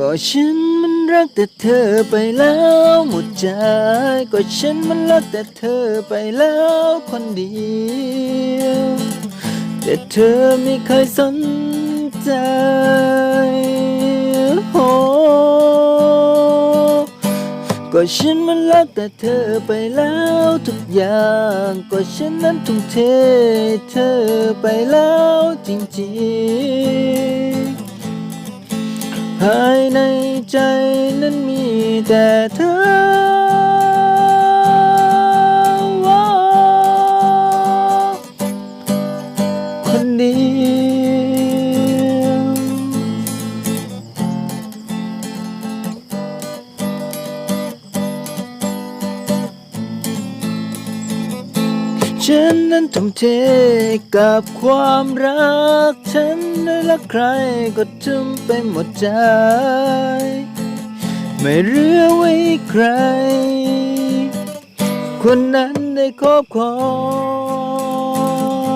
ก็ฉันมันรักแต่เธอไปแล้วหมดใจ ก็ฉันมันรักแต่เธอไปแล้วคนเดียว แต่เธอไม่เคยสนใจโอ้ก็ฉันมันรักแต่เธอไปแล้วทุกอย่าง ก็ฉันนั้นทุ่มเทเธอไปแล้วจริงๆ ในใจนั้นมีแต่เธอ ฉันนั้นทุ่มเทกับความรัก ฉันไม่รักใครก็ทุ่มไปหมดใจ ไม่เหลือไว้ใคร คนนั้นได้ครอบครอ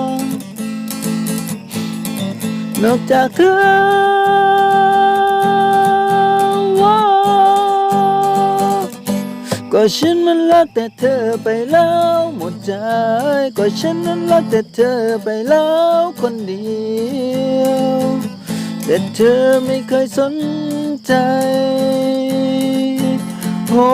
งนอกจากเธอ ก็ฉันมันรักแต่เธอไปแล้วหมดใจ ก็ฉันนั้นรักแต่เธอไปแล้วคนเดียว แต่เธอไม่เคยสนใจโอ้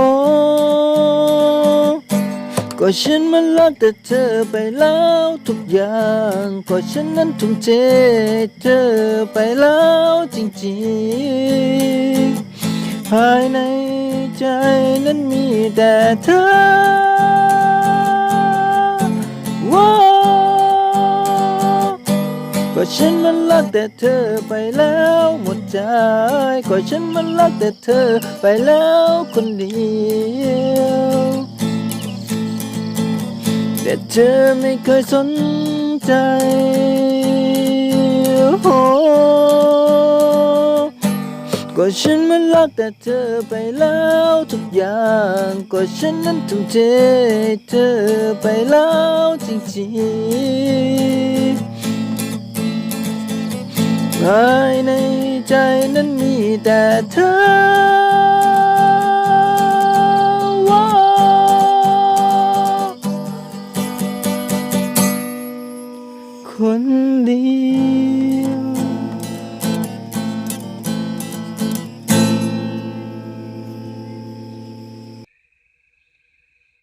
ก็ฉันมันรักแต่เธอไปแล้วทุกอย่าง ก็ฉันนั้นทุ่มเทเธอไปแล้วจริงๆ ภายใน ใจนั้นมีแต่เธอว้าวก็ฉันมันรักแต่เธอไปแล้วหมดใจก็ฉันมันรักแต่เธอไปแล้วคนเดียวแต่เธอไม่เคยสนใจโอ้ ฉันมันรักแต่เธอไปแล้วทุกอย่างก็ฉันนั้นทุ่มเทเธอไปแล้วจริงๆภายในใจนั้นมีแต่เธอคนดี